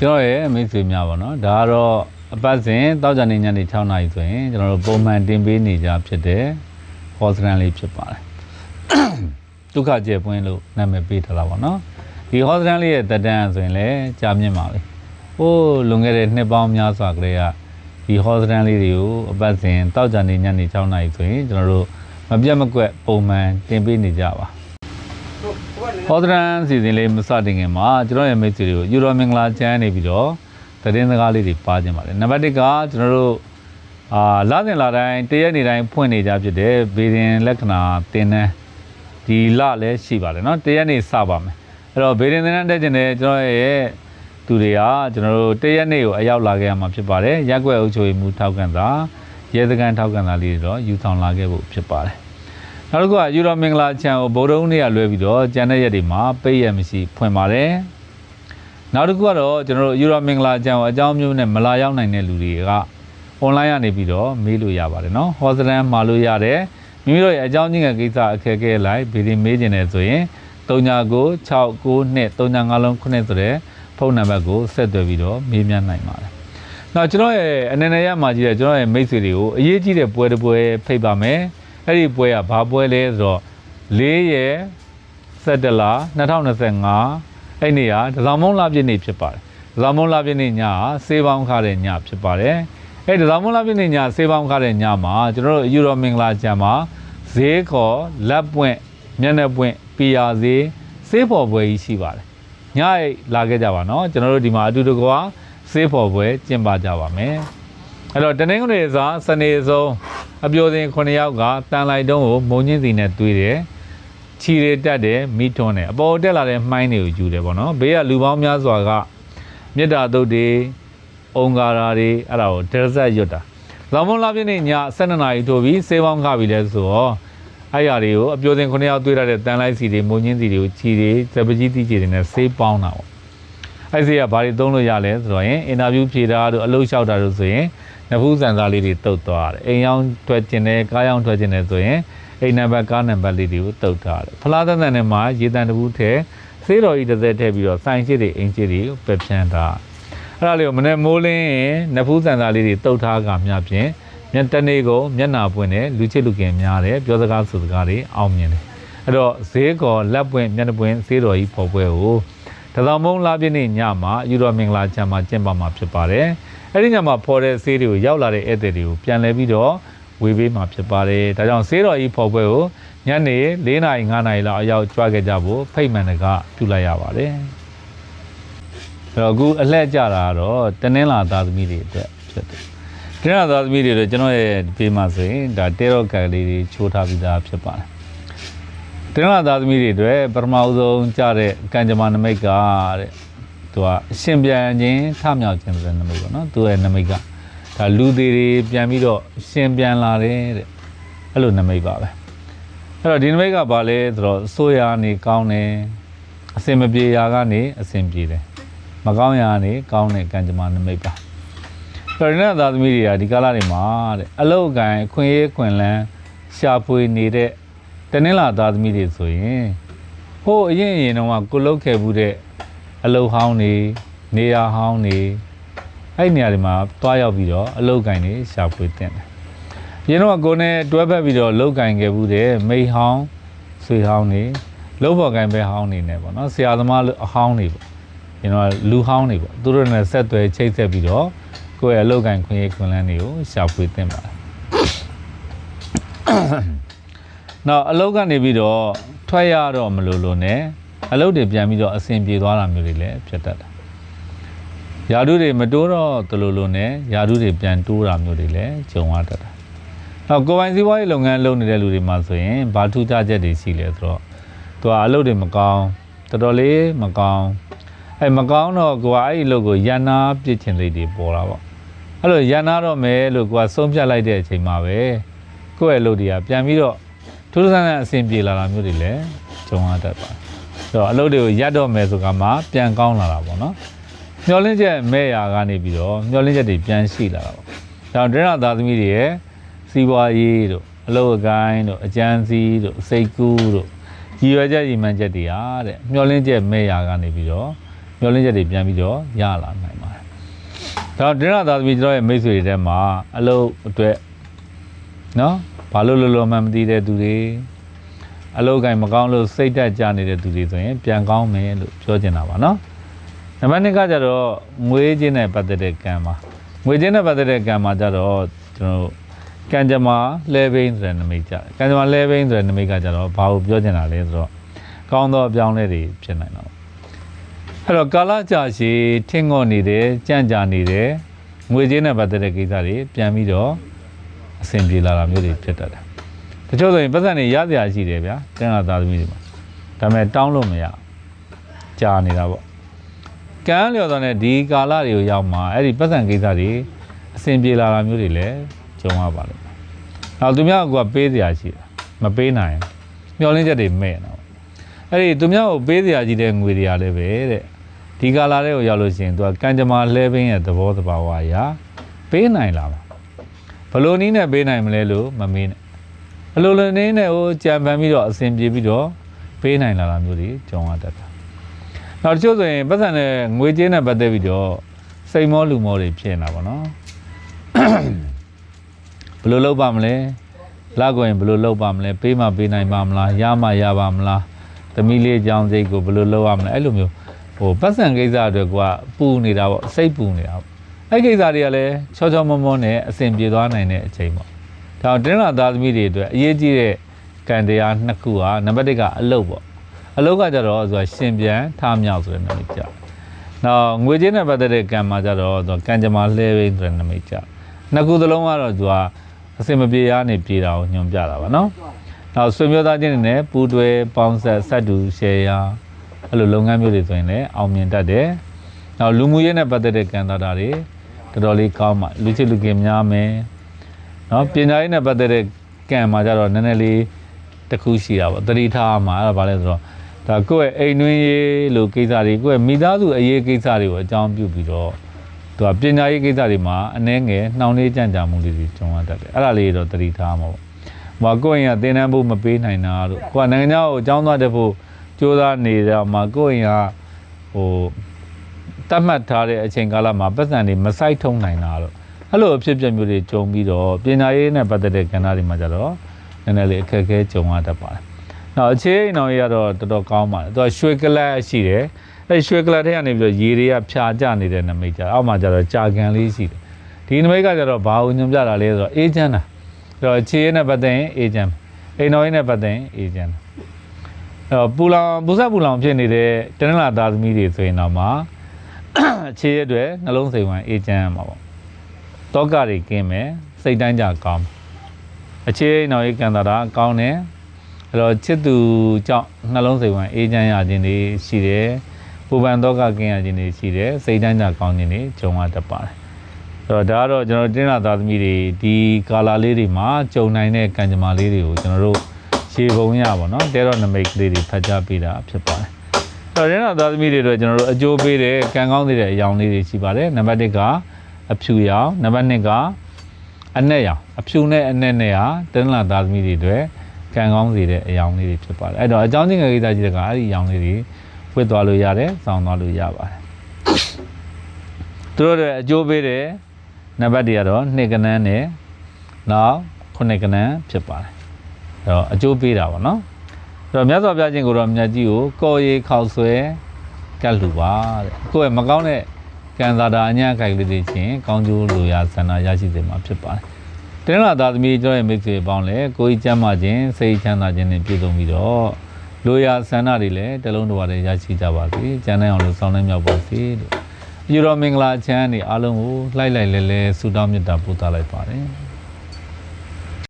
ကျွန်တော်ရဲ့မိတ်ဆွေများပါနော်ဒါကတော့အပတ်စဉ်တောက်ကြနေညနေ6နာရီဆိုရင်ကျွန်တော်တို့ပုံမှန်တင်ပေးနေကြဖြစ်တဲ့ဟောစရန်လေးဖြစ်ပါတယ်ဒုက္ခကျေပွင့်လို့နာမည်ပေးထားတာပါနော်ဒီဟောစရန်လေးရဲ့တက်တန်းဆိုရင်လည်းကြာမြင့်ပါပြီဟိုးလွန်ခဲ့တဲ့နှစ်ပေါင်းများစွာကလေးကဒီဟောစရန်လေးတွေကိုအပတ်စဉ်တောက်ကြနေညနေ6နာရီဆိုရင်ကျွန်တော်တို့မပြတ်မကွက်ပုံမှန်တင်ပေးနေကြပါ ဟောဒရန်စီစဉ်လေးမစတင်ခင်မှာကျွန်တော်ရဲ့မိတ်ဆွေတွေကိုယူရိုမင်္ဂလာချမ်းနေပြီးတော့သတင်းစကားလေးတွေပါခြင်းပါတယ်နံပါတ်1ကကျွန်တော်တို့အာလာစဉ်လာတိုင်းတရက်နေတိုင်းဖွင့်နေကြဖြစ်တဲ့ဘေဒင်လက္ခဏာတင်တဲ့ဒီလလည်းရှိပါတယ်เนาะတရက်နေစပါမယ်အဲ့တော့ဘေဒင်တင်တဲ့တက်ကျင်တဲ့ကျွန်တော်ရဲ့သူတွေကကျွန်တော်တို့တရက်နေကိုအရောက်လာခဲ့ရမှာဖြစ်ပါတယ်ရက်ွက်အုပ်ချုပ်မှုထောက်ကန်တာရဲစခန်းထောက်ကန်တာလေးတွေတော့ယူဆောင်လာခဲ့ဖို့ဖြစ်ပါတယ် နောက်တစ်ခုကယူရိုမင်္ဂလာချန်ကိုဗုဒ္ဓဦးနေ့ကလွဲပြီးတော့ကျန်တဲ့ရက်တွေမှာပိတ်ရမရှိဖွင့်ပါတယ်နောက်တစ်ခုကတော့ကျွန်တော်တို့ယူရိုမင်္ဂလာချန်ကိုအကြောင်းမျိုးနဲ့မလာရောက်နိုင်တဲ့လူတွေကအွန်လိုင်းကနေပြီးတော့မေးလို့ရပါတယ်နော်ဟောစတန်မှာလို့ရတယ်မိမိတို့ရဲ့အကြောင်းချင်း嘅ကိစ္စအခက်အခဲလိုက်ဗီဒီမေးခြင်းနဲ့ဆိုရင်399692 39လုံးခုနှစ်ဆိုတဲ့ဖုန်းနံပါတ်ကိုဆက်သွယ်ပြီးတော့မေးမြန်းနိုင်ပါတယ်နောက်ကျွန်တော်ရဲ့အနေနဲ့ရမှာကြီးတဲ့ကျွန်တော်ရဲ့မိတ်ဆွေတွေကိုအရေးကြီးတဲ့ပွဲတစ်ပွဲဖိတ်ပါမယ်။ အဲ့ဒီပွဲကဘာပွဲလဲဆိုတော့၄ရက်17လ2025အဲ့နေ့ကဒဇောင်မုံလာပြည့်နေ့ဖြစ်ပါတယ်။ဒဇောင်မုံလာပြည့်နေ့ညကစေးပေါင်းခါတဲ့ညဖြစ်ပါတယ်။အဲ့ဒဇောင်မုံလာပြည့်နေ့ညစေးပေါင်းခါတဲ့ညမှာကျွန်တော်တို့ယူရိုမင်္ဂလာကျမ်းမှာဈေးခေါ်လက်ပွင့်မျက်နှာပွင့်ပီယာဈေးစေးပေါ်ပွဲကြီးရှိပါတယ်။ညအိလာခဲ့ကြပါနော်ကျွန်တော်တို့ဒီမှာအတူတကွာစေးပေါ်ပွဲကျင်းပကြပါမယ်။အဲ့တော့တနင်္ဂနွေစာစနေဆုံး အပြိုစင်9ယောက်ကတန်လိုက်တုံးကိုမုံညင်းစီနဲ့တွေးတယ်။ခြီတွေတက်တယ်မိထွန်းတယ်အပေါ်တက်လာတဲ့မှိုင်းတွေကိုယူတယ်ပေါ့နော်။ဘေးကလူပေါင်းများစွာကမေတ္တာတုတ်တွေအုံကာရာတွေအဲ့ဒါကိုဒရဇက်ရွတ်တာ။လောင်မွန်လာပြည့်နေ့ည12နာရီထိုးပြီးစေးပေါင်းခပြီလဲဆိုတော့အဲ့ရတွေကိုအပြိုစင်9ယောက်တွေးရတဲ့တန်လိုက်စီတွေမုံညင်းစီတွေကိုခြီတွေဇပကြီးတိကြီးတွေနဲ့စေးပေါင်းတာပေါ့။အဲ့ဒီကဘာတွေသုံးလို့ရလဲဆိုတော့ရင်အင်တာဗျူးဖြေတာတို့အလုပ်လျှောက်တာတို့ဆိုရင် နဖူးစံစားလေးတွေတုတ်သွားတယ်အိမ်ရောက်ထွက်ကျင်တယ်ကားရောက်ထွက်ကျင်တယ်ဆိုရင်အိမ်နံပါတ်ကားနံပါတ်လေးတွေကိုတုတ်ထားတယ်ဖလားတန်တန်နဲ့မှရေတန်တဘူးထဲဆေးတော်ကြီးတစ်သက်ထည့်ပြီးတော့စိုင်ရှိတွေအင်ရှိတွေကိုပယ်ဖြန်းထားအဲ့ဒါလေးကိုမနေ့မိုးလင်းရင်နဖူးစံစားလေးတွေတုတ်ထားကမြဖြင့်မျက်တနေ့ကိုမျက်နာပွင့်တယ်လူချစ်လူကင်များတယ်ပြောစကားဆိုစကားတွေအောင်မြင်တယ်အဲ့တော့ဈေးကောလက်ပွင့်မျက်နှာပွင့်ဆေးတော်ကြီးပေါ်ပွဲကိုတသောမုံလာပြည့်နေ့ညမှာယူတော်မင်္ဂလာချမ်းမှာကျင်းပမှာဖြစ်ပါတယ် အဲ့ဒီညမှာဖော်တဲ့ဆေးတွေကိုရောက်လာတဲ့ဧည့်သည်တွေကိုပြန်လဲပြီးတော့ဝေပေးမှာဖြစ်ပါတယ်ဒါကြောင့်ဆေးတော်ကြီးဖော်ပွဲကိုညနေ၄နာရီ၅နာရီလောက်အရောက်ကြွားခဲ့ကြဖို့ဖိတ်မှန်တကပြုလိုက်ရပါတယ်အဲ့တော့အခုအလှည့်ကြတာကတော့တနင်္လာသားသမီးတွေအတွက်ဖြစ်တယ်တနင်္လာသားသမီးတွေတော့ကျွန်တော်ရဲ့ဖေးမှာဆိုရင်ဒါတဲရော့ကန်လေးတွေချိုးထားပြီးသားဖြစ်ပါတယ်တနင်္လာသားသမီးတွေအတွက်ပထမအဆုံးကြတဲ့ကံကြမ္မာနမိတ်ကတဲ့ သူကအရှင်ပြန်ခြင်းထမြောက်ခြင်းဆိုတဲ့နမိတ်ပေါ့နော်သူရဲ့နမိတ်ကဒါလူသေးတွေပြန်ပြီးတော့ရှင်ပြန်လာတယ်တဲ့အဲ့လိုနမိတ်ပါပဲအဲ့တော့ဒီနမိတ်ကဘာလဲဆိုတော့ဆိုးရာနေကောင်းတယ်အစင်မပြေရာကနေအစင်ပြေတယ်မကောင်းရာကနေကောင်းတဲ့ကံကြမ္မာနမိတ်ပါတော်ရင်းသားသမီးတွေကဒီကာလတွေမှာတဲ့အလောက်အကန်အခွင့်အရေးခွင့်လန်းရှာဖွေနေတဲ့တနင်္လာသားသမီးတွေဆိုရင်ဟိုအရင်အရင်တော့ကကိုလုတ်ခဲ့မှုတဲ့ အလုတ်ဟောင်းနေနေရာဟောင်းနေအဲ့ဒီနေရာတွေမှာတွားရောက်ပြီးတော့အလုတ်ကန်တွေရှာဖွေတင်တယ်။ရင်တော့ကိုယ်နဲ့တွဲဖက်ပြီးတော့လုတ်ကန်ခဲ့မှုတဲ့မိဟောင်းဆွေဟောင်းနေလုတ်ဘော်ကန်ပဲဟောင်းနေနေပေါ့နော်ဆရာသမားအဟောင်းနေပေါ့ရင်တော့လူဟောင်းနေပေါ့သူတို့နဲ့ဆက်သွယ်ချိတ်ဆက်ပြီးတော့ကိုယ့်ရဲ့အလုပ်ကိုင်ခွင့်ရခွင့်လန်းတွေကိုရှာဖွေသင့်ပါတယ်။နောက်အလုပ်ကနေပြီးတော့ထွက်ရတော့မလို့လို့ ਨੇ အလုပ်တွေပြန်ပြီးတော့အဆင်ပြေသွားတာမျိုးတွေလည်းဖြစ်တတ်တယ်။ယာဓုတွေမတိုးတော့တလို့လို့ ਨੇ ယာဓုတွေပြန်တိုးတာမျိုးတွေလည်းကြုံရတတ်တယ်။နောက်ကိုယ်ပိုင်စီးပွားရေးလုပ်ငန်းလုပ်နေတဲ့လူတွေမှာဆိုရင်ဘာထူးခြားချက်တွေရှိလဲဆိုတော့သူကအလုပ်တွေမကောင်းတော်တော်လေးမကောင်းအဲမကောင်းတော့ကိုကအဲ့ဒီအလုပ်ကိုရန်နာပြစ်ချင်စိတ်တွေပေါ်တာပေါ့အဲ့လိုရန်နာတော့မယ်လို့ကိုကဆုံးဖြတ်လိုက်တဲ့အချိန်မှာပဲကိုယ့်ရဲ့အလုပ်တွေကပြန်ပြီးတော့ထူးထူးဆန်းဆန်းအဆင်ပြေလာတာမျိုးတွေလည်းကြုံရတတ်ပါတယ်။ ဆိုတော့အလုပ်တွေကိုရပ်တော့မယ်ဆိုကမှပြန်ကောင်းလာတာပေါ့နော်။မျောလင်းချက်မဲ့ရာကနေပြီးတော့မျောလင်းချက်တွေပြန်ရှိလာတာပေါ့။ဒါတော့ဒရဏသားသမီးတွေရဲ့စီးပွားရေးတို့အလုပ်အကိုင်းတို့အကျန်းစီးတို့စိတ်ကူးတို့ရည်ရွယ်ချက်ရည်မှန်းချက်တွေဟာတဲ့မျောလင်းချက်မဲ့ရာကနေပြီးတော့မျောလင်းချက်တွေပြန်ပြီးတော့ရလာနိုင်ပါတယ်ဒါတော့ဒင်းရသာသမီကျွန်တော်ရဲ့မိတ်ဆွေတွေထဲမှာအလုပ်အတွက်နော်ဘာလို့လောလောမှမသိတဲ့သူတွေ အလုပ်ကိုင်မကောင်းလို့စိတ်တက်ကြနေတဲ့သူတွေဆိုရင်ပြန်ကောင်းမယ်လို့ပြောချင်တာပါနော်နံပါတ်2ကကြတော့ငွေချင်းနဲ့ပတ်သက်တဲ့ကံပါငွေချင်းနဲ့ပတ်သက်တဲ့ကံမှာကြတော့ကျွန်တော်တို့ကံကြမ္မာလဲဘိန်းဆိုတဲ့နမိတ်ကြတယ်ကံကြမ္မာလဲဘိန်းဆိုတဲ့နမိတ်ကကြတော့ဘာကိုပြောချင်တာလဲဆိုတော့ကောင်းသောအပြောင်းလဲတွေဖြစ်နိုင်တော့အဲ့တော့ကာလကြာရှည်ထင်းငော့နေတယ်ကြံ့ကြာနေတယ်ငွေကြေးနဲ့ပတ်သက်တဲ့ကိစ္စတွေပြန်ပြီးတော့အဆင်ပြေလာတာမျိုးတွေဖြစ်တတ်တယ် တချို့ဆိုရင်ပတ်စံတွေရစရာရှိတယ်ဗျာတန်ခါသားသမီးတွေမှာဒါပေမဲ့တောင်းလို့မရကြာနေတာပေါ့ကံလျော်တော့ ਨੇ ဒီကာလတွေကိုရောက်မှာအဲ့ဒီပတ်စံကိစ္စတွေအဆင်ပြေလာတာမျိုးတွေလည်းကြုံရပါလိမ့်မယ်နောက်သူများကပေးစရာရှိတာမပေးနိုင်မျောလင်းချက်တွေမဲ့နော်အဲ့ဒီသူများကိုပေးစရာကြီးတဲ့ငွေတွေကလည်းပဲတဲ့ဒီကာလာတွေကိုရောက်လို့ရှိရင်သူကကံကြမ္မာလှဲပင်းရဲ့သဘောတဘာဝအရာပေးနိုင်လာမှာဘယ်လို့နည်းနဲ့ပေးနိုင်မလဲလို့မမေးနဲ့ ဘယ်လို့လဲနည်းနဲ့ဟိုကြံပန်ပြီးတော့အစဉ်ပြေပြီးတော့ပေးနိုင်လာတာမျိုးတွေကြုံရတတ်တာနောက်တချို့ဆိုရင်ပတ်စံနဲ့ငွေကြေးနဲ့ပတ်သက်ပြီးတော့စိတ်မောလူမောတွေဖြစ်နေတာပေါ့နော်ဘယ်လိုလုပ်ပါမလဲလောက်ကိုရင်ဘယ်လိုလုပ်ပါမလဲပေးမှပေးနိုင်ပါမလားရမှရပါမလားသမီးလေးအကြောင်းစိတ်ကိုဘယ်လိုလုပ်ရမလဲအဲ့လိုမျိုးဟိုပတ်စံကိစ္စအတွက်ကပူနေတာပေါ့စိတ်ပူနေတာပေါ့အဲ့ကိစ္စတွေကလည်းချောချောမောမောနဲ့အဆင်ပြေသွားနိုင်တဲ့အချိန်ပေါ့ ဒါတော့တင်းလာသားသမီးတွေအတွက်အရေးကြီးတဲ့ကံတရားနှစ်ခုဟာနံပါတ်1ကအလုပ်ပေါ့အလုပ်ကကြတော့ဆိုတာရှင်ပြန်ထားမြောက်ဆိုတဲ့နမိတ်ကြနောက်ငွေကြေးနဲ့ပတ်သက်တဲ့ကံမှာကြတော့သူကံကြမ္မာလှဲဘိန်းဆိုတဲ့နမိတ်ကြနှစ်ခုသလုံးကတော့သူကအဆင်မပြေရနေပြေတာကိုညွှန်ပြတာပါနော်နောက်ဆွေမျိုးသားချင်းတွေနဲ့ပူးတွဲပေါင်းဆက်ဆက်တူရှယ်ယာအဲ့လိုလုပ်ငန်းမျိုးတွေဆိုရင်လည်းအောင်မြင်တတ်တယ်။နောက်လူမှုရေးနဲ့ပတ်သက်တဲ့ကံတာတာတွေတော်တော်လေးကောင်းမှလူချစ်လူခင်များမယ်။ နော်ပညာရေးနဲ့ပတ်သက်တဲ့ကံမှာကြတော့နည်းနည်းလေးတစ်ခုရှိတာပေါ့တတိထားမှာအဲ့ဒါဘာလဲဆိုတော့ဒါကိုယ့်ရဲ့အိမ်တွင်းရေးလိုကိစ္စတွေကိုယ့်ရဲ့မိသားစုအရေးကိစ္စတွေကိုအကြောင်းပြုပြီးတော့သူကပညာရေးကိစ္စတွေမှာအနှဲငယ်နှောင့်နှေးကြံ့ကြာမှုတွေကြုံရတတ်တယ်။အဲ့ဒါလေးတော့တတိထားမှာပေါ့။ဟိုကိုယ့်ရင်ကတင်းတန်းဖို့မပေးနိုင်တာတို့ကိုကနိုင်ငံခြားကိုအကြောင်းသွားတဲ့ဖို့ကြိုးစားနေတော့မှကိုယ့်ရင်ကဟိုတတ်မှတ်ထားတဲ့အချိန်ကာလမှာပတ်စံတွေမဆိုင်ထုံနိုင်တာတို့ အဲ့လိုအဖြစ်အပျက်မျိုးတွေကြုံပြီးတော့ပညာရေးနဲ့ပတ်သက်တဲ့ကဏ္ဍတွေမှာကြတော့နည်းနည်းလေးအခက်အခဲကြုံရတတ်ပါတယ်။နောက်အခြေအိမ်တော်ကြီးကတော့တော်တော်ကောင်းပါတယ်။သူကရွှေကလပ်ရှိတယ်။အဲ့ရွှေကလပ်ထဲကနေပြီးတော့ရေတွေကဖြာကျနေတဲ့နမိတ်ကြအောက်မှာကြတော့ကြာကန်လေးရှိတယ်။ဒီနမိတ်ကကြတော့ဘာကိုညွှန်ပြတာလဲဆိုတော့အေးချမ်းတာအဲ့တော့ခြေရည်နဲ့ပတ်သက်ရင်အေဂျင့်အိမ်တော်ရင်းနဲ့ပတ်သက်ရင်အေဂျင့်အဲ့တော့ပူလောင်ပူဆက်ပူလောင်ဖြစ်နေတဲ့တနင်္လာသားသမီးတွေဆိုရင်တော့မှခြေရည်အတွက်နှလုံးစိမ်ဝင်အေဂျင့်ရမှာပေါ့ တောကတွေကင်းမယ်စိတ်တိုင်းကြကောင်းမယ်အခြေအိမ်တော်ရေးကံတာတာကောင်းတယ်အဲ့တော့ချစ်သူကြောင့်နှလုံးစိမ်ဝင်အေဂျင့်ရခြင်းတွေရှိတယ်ပူပန်တောကကင်းရခြင်းတွေရှိတယ်စိတ်တိုင်းကြကောင်းခြင်းတွေဂျုံရတတ်ပါတယ်အဲ့တော့ဒါကတော့ကျွန်တော်တင်းလာသားသမီးတွေဒီကာလာလေးတွေမှာကြုံနိုင်တဲ့ကံကြမ္မာလေးတွေကိုကျွန်တော်တို့ရှေပုံရပါတော့တဲတော့နမိတ်ကလေးတွေဖတ်ကြားပေးတာဖြစ်ပါတယ်အဲ့တော့တင်းလာသားသမီးတွေတော့ကျွန်တော်တို့အကျိုးပေးတဲ့ကံကောင်းတဲ့အယောင်လေးတွေရှိပါတယ်နံပါတ်1က အဖြူရောင်နံပါတ်2ကအနက်ရောင်အဖြူနဲ့အနက်နဲ့ဟာတင်းလာသားသမီးတွေအတွက်ကံကောင်းစေတဲ့အယောင်လေးတွေဖြစ်ပါတယ်အဲ့တော့အကြောင်းချင်းငယ်ကိစ္စကြီးတွေကအဲ့ဒီအယောင်လေးတွေဝတ်သွားလို့ရတယ်စောင်းသွားလို့ရပါတယ်သူတို့တွေအကျိုးပေးတဲ့နံပါတ်တွေကတော့2ကနန်းနဲ့နောက်9ကနန်းဖြစ်ပါတယ်အဲ့တော့အကျိုးပေးတာပေါ့နော်အဲ့တော့မြတ်စွာဘုရားရှင်ကိုတော့မြတ်ကြီးကိုကော်ရီခောက်ဆွဲကတ်လူပါတဲ့ကိုယ့်ရဲ့မကောင်းတဲ့ ကံစားတာအညာခိုက်လေးတွေချင်းကောင်းကျိုးလိုရာဆန္ဒရရှိစေမှာဖြစ်ပါတယ်တင်းလာသားသမီးကျွန်တော်ရဲ့မိတ်ဆွေပေါင်းလဲကိုကြီးကျမ်းမာခြင်းစိတ်ချမ်းသာခြင်းနဲ့ပြည့်စုံပြီးတော့လိုရာဆန္ဒတွေလည်းတလုံးတစ်ဝါတည်းရရှိကြပါစေကျမ်းနိုင်အောင်လို့စောင်းနှမြောက်ပါစေလို့ယူရောမင်္ဂလာချမ်းနေအားလုံးကိုလှိုက်လိုက်လဲလဲဆုတောင်းမေတ္တာပို့သလိုက်ပါတယ်